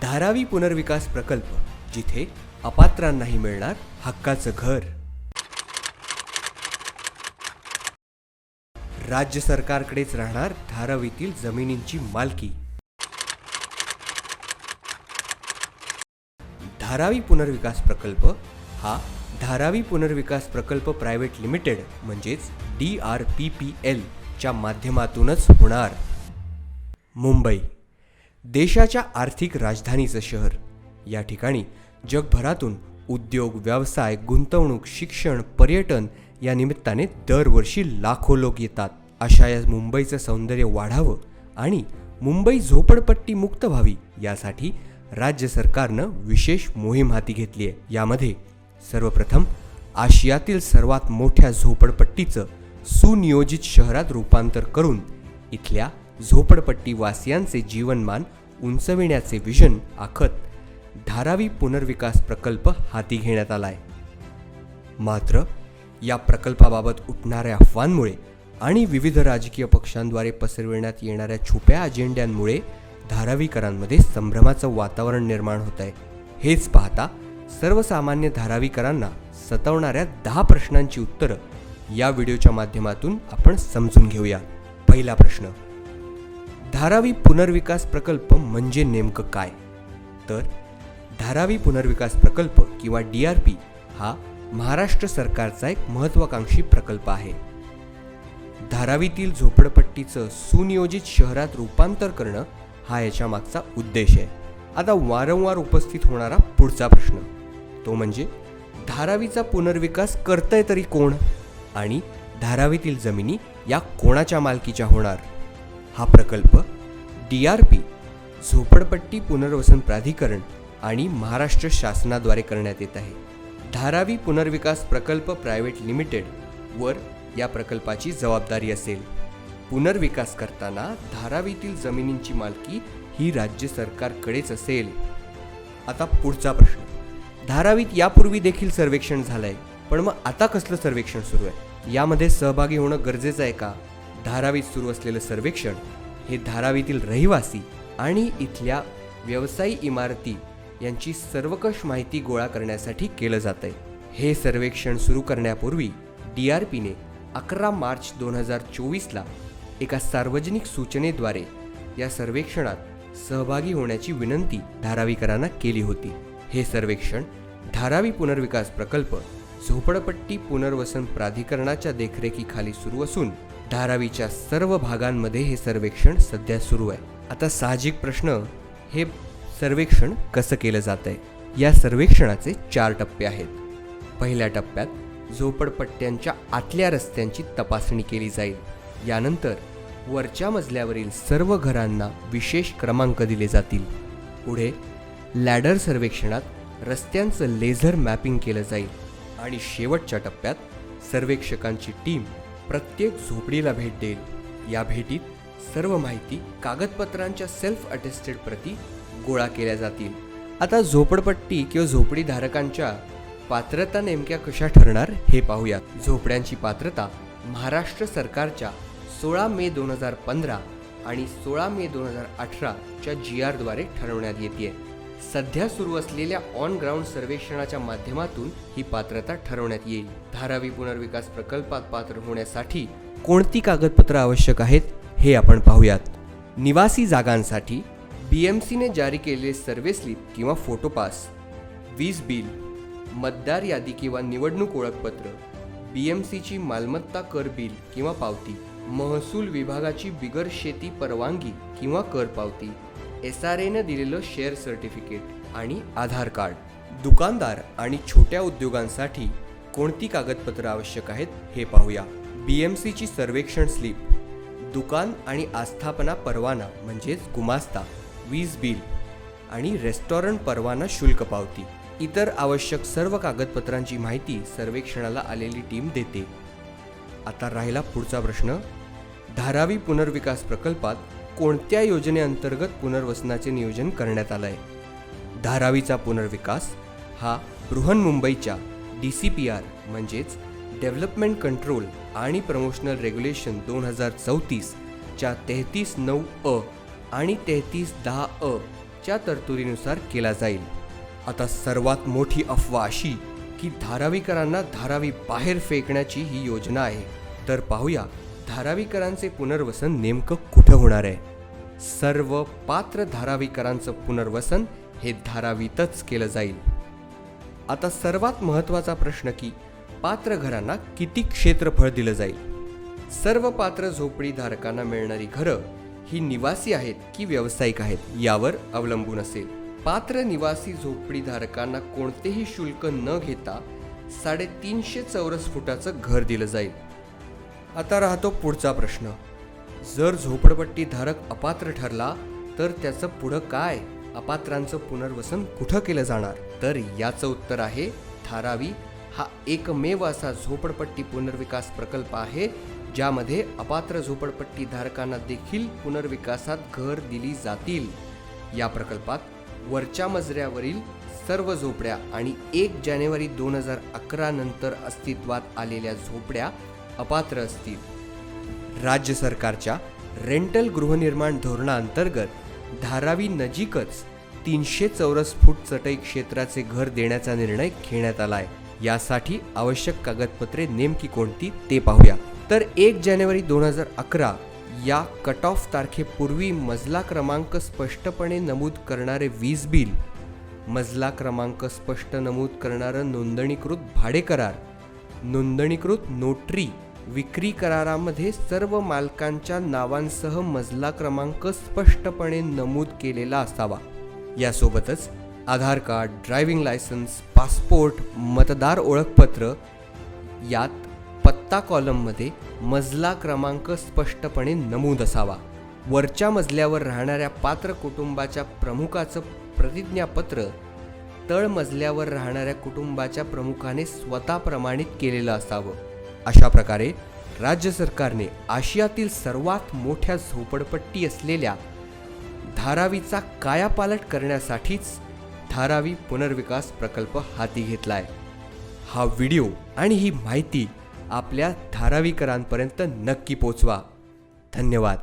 धारावी पुनर्विकास प्रकल्प जिथे अपात्रांनाही मिळणार हक्काचं घर. राज्य सरकारकडेच राहणार धारावीतील जमिनींची मालकी. धारावी पुनर्विकास प्रकल्प हा धारावी पुनर्विकास प्रकल्प प्रायव्हेट लिमिटेड म्हणजेच डी आर पी पी एलच्या माध्यमातूनच होणार. मुंबई देशाच्या आर्थिक राजधानीचं शहर. या ठिकाणी जगभरातून उद्योग व्यवसाय गुंतवणूक शिक्षण पर्यटन या निमित्ताने दरवर्षी लाखो लोक येतात. अशा या मुंबईचं सौंदर्य वाढावं आणि मुंबई झोपडपट्टी मुक्त व्हावी यासाठी राज्य सरकारनं विशेष मोहीम हाती घेतली आहे. यामध्ये सर्वप्रथम आशियातील सर्वात मोठ्या झोपडपट्टीचं सुनियोजित शहरात रूपांतर करून इथल्या झोपडपट्टी वासियांचे जीवनमान उंचविण्याचे विजन आखत धारावी पुनर्विकास प्रकल्प हाती घेण्यात आलाय. मात्र या प्रकल्पाबाबत उठणाऱ्या अफवांमुळे आणि विविध राजकीय पक्षांद्वारे पसरविण्यात येणाऱ्या छुप्या अजेंड्यांमुळे धारावीकरांमध्ये संभ्रमाचं वातावरण निर्माण होत आहे हेच पाहता सर्वसामान्य धारावीकरांना सतवणाऱ्या दहा प्रश्नांची उत्तरं या व्हिडिओच्या माध्यमातून आपण समजून घेऊया. पहिला प्रश्न धारावी पुनर्विकास प्रकल्प म्हणजे नेमकं काय? तर धारावी पुनर्विकास प्रकल्प किंवा डी आर पी हा महाराष्ट्र सरकारचा एक महत्त्वाकांक्षी प्रकल्प आहे. धारावीतील झोपडपट्टीचं सुनियोजित शहरात रूपांतर करणं हा याच्या मागचा उद्देश आहे. आता वारंवार उपस्थित होणारा पुढचा प्रश्न. तो म्हणजे धारावीचा पुनर्विकास करतंय तरी कोण? आणि धारावीतील जमिनी या कोणाच्या मालकीच्या होणार? हा प्रकल्प डी आर पी झोपडपट्टी पुनर्वसन प्राधिकरण आणि महाराष्ट्र शासनाद्वारे करण्यात येत आहे. धारावी पुनर्विकास प्रकल्प प्रायव्हेट लिमिटेड वर या प्रकल्पाची जबाबदारी असेल. पुनर्विकास करताना धारावीतील जमिनींची मालकी ही राज्य सरकारकडेच असेल. आता पुढचा प्रश्न. धारावीत यापूर्वी देखील सर्वेक्षण झालंय पण मग आता कसलं सर्वेक्षण सुरू आहे? यामध्ये सहभागी होणं गरजेचं आहे का? धारावीत सुरू असलेलं सर्वेक्षण हे धारावीतील रहिवासी आणि इथल्या व्यवसायी इमारती यांची सर्वकष माहिती गोळा करण्यासाठी केलं जात आहे हे सर्वेक्षण सुरू करण्यापूर्वी डी आर पीने अकरा मार्च दोन हजार चोवीसला एका सार्वजनिक सूचनेद्वारे या सर्वेक्षणात सहभागी होण्याची विनंती धारावीकरांना केली होती. हे सर्वेक्षण धारावी पुनर्विकास प्रकल्प झोपडपट्टी पुनर्वसन प्राधिकरणाच्या देखरेखीखाली सुरू असून धारावीच्या सर्व भागांमध्ये हे सर्वेक्षण सध्या सुरू आहे. आता साहजिक प्रश्न हे सर्वेक्षण कसं केलं जात आहे या सर्वेक्षणाचे चार टप्पे आहेत. पहिल्या टप्प्यात झोपडपट्ट्यांच्या आतल्या रस्त्यांची तपासणी केली जाईल. यानंतर वरच्या मजल्यावरील सर्व घरांना विशेष क्रमांक दिले जातील. पुढे लॅडर सर्वेक्षणात रस्त्यांचं लेझर मॅपिंग केलं जाईल. आणि शेवटच्या टप्प्यात सर्वेक्षकांची टीम प्रत्येक झोपडीला भेट देईल. या भेटीत सर्व माहिती कागदपत्रांच्या सेल्फ अटेस्टेड प्रती गोळा केल्या जातील. आता झोपडपट्टी किंवा झोपडी धारकांच्या पात्रता नेमक्या कशा ठरणार हे पाहूयात. झोपड्यांची पात्रता महाराष्ट्र सरकारच्या सोळा मे दोन हजार पंधरा आणि सोळा मे दोन हजार अठराच्या जी आरद्वारे ठरवण्यात येते सध्या सुरू असलेल्या ऑन ग्राउंड सर्वेक्षणाच्या माध्यमातून ही पात्रता ठरवण्यात येईल. धारावी पुनर्विकास प्रकल्पात पात्र होण्यासाठी कोणती कागदपत्र आवश्यक आहेत हे आपण पाहूयात. निवासी जागांसाठी बी एम सीने जारी केलेले सर्वे स्लिप किंवा फोटोपास वीज बिल मतदार यादी किंवा निवडणूक ओळखपत्र बी एम सीची मालमत्ता कर बिल किंवा पावती महसूल विभागाची बिगर शेती परवानगी किंवा कर पावती एस आर एनं दिलेलं शेअर सर्टिफिकेट आणि आधार कार्ड दुकानदार आणि छोट्या उद्योगांसाठी कोणती कागदपत्रं आवश्यक आहेत हे पाहूया. बी एम सीची सर्वेक्षण स्लिप. दुकान आणि आस्थापना परवाना म्हणजेच गुमास्ता वीज बिल आणि रेस्टॉरंट परवाना शुल्क पावती. इतर आवश्यक सर्व कागदपत्रांची माहिती सर्वेक्षणाला आलेली टीम देते. आता राहिला पुढचा प्रश्न. धारावी पुनर्विकास प्रकल्पात कोणत्या योजनेअंतर्गत पुनर्वसनाचे नियोजन करण्यात आलं आहे धारावीचा पुनर्विकास हा बृहन्मुंबईच्या डी सी पी आर म्हणजेच डेव्हलपमेंट कंट्रोल आणि प्रमोशनल रेग्युलेशन दोन हजार चौतीसच्या तेहतीस नऊ अ आणि तेहतीस दहा अ च्या तरतुदीनुसार केला जाईल. आता सर्वात मोठी अफवा अशी की धारावीकरांना धारावी बाहेर फेकण्याची ही योजना आहे. तर पाहूया धारावीकरांचे पुनर्वसन नेमकं कुठं होणार आहे? सर्व पात्र धारावीकरांचं पुनर्वसन हे धारावीतच केलं जाईल. आता सर्वात महत्त्वाचा प्रश्न की पात्र घरांना किती क्षेत्रफळ दिलं जाईल? सर्व पात्र झोपडीधारकांना मिळणारी घरं ही निवासी आहेत की व्यावसायिक आहेत यावर अवलंबून असेल. पात्र निवासी झोपडीधारकांना कोणतेही शुल्क न घेता साडेतीनशे चौरस फुटाचं घर दिलं जाईल. आता राहतो पुढचा प्रश्न. जर झोपडपट्टी धारक अपात्र ठरला तर त्याचं पुढं काय? अपात्रांचं पुनर्वसन कुठं केलं जाणार? तर याचं उत्तर आहे धारावी. हा एकमेव असा झोपडपट्टी पुनर्विकास प्रकल्प आहे ज्यामध्ये अपात्र झोपडपट्टी धारकांना देखील पुनर्विकासात घर दिली जातील. या प्रकल्पात वरच्या मजऱ्यावरील सर्व झोपड्या आणि एक जानेवारी दोन हजार अकरा नंतर अस्तित्वात आलेल्या झोपड्या अपात्र असतील. राज्य सरकारच्या रेंटल गृहनिर्माण धोरणाअंतर्गत धारावी नजीकच तीनशे चौरस फूट चटई क्षेत्राचे घर देण्याचा निर्णय घेण्यात आलाय. यासाठी आवश्यक कागदपत्रे नेमकी कोणती ते पाहूया. तर एक जानेवारी दोन हजार अकरा या कट ऑफ तारखेपूर्वी मजला क्रमांक स्पष्टपणे नमूद करणारे वीज बिल मजला क्रमांक स्पष्ट नमूद करणारं नोंदणीकृत भाडे करार नोंदणीकृत नोटरी विक्री करारामध्ये सर्व मालकांच्या नावांसह मजला क्रमांक स्पष्टपणे नमूद केलेला असावा. यासोबतच Aadhaar card driving licence passport मतदार ओळखपत्र यात पत्ता कॉलममध्ये मजला क्रमांक स्पष्टपणे नमूद असावा. वरच्या मजल्यावर राहणाऱ्या पात्र कुटुंबाच्या प्रमुखाचं प्रतिज्ञापत्र तळमजल्यावर राहणाऱ्या कुटुंबाच्या प्रमुखाने स्वतः प्रमाणित केलेलं असावं. अशा प्रकारे राज्य सरकारने आशियातील सर्वात मोठ्या झोपडपट्टी असलेल्या धारावीचा कायापालट करण्यासाठीच धारावी पुनर्विकास प्रकल्प हाती घेतलाय. हा व्हिडिओ आणि ही माहिती आपल्या धारावीकरांपर्यंत नक्की पोचवा. धन्यवाद.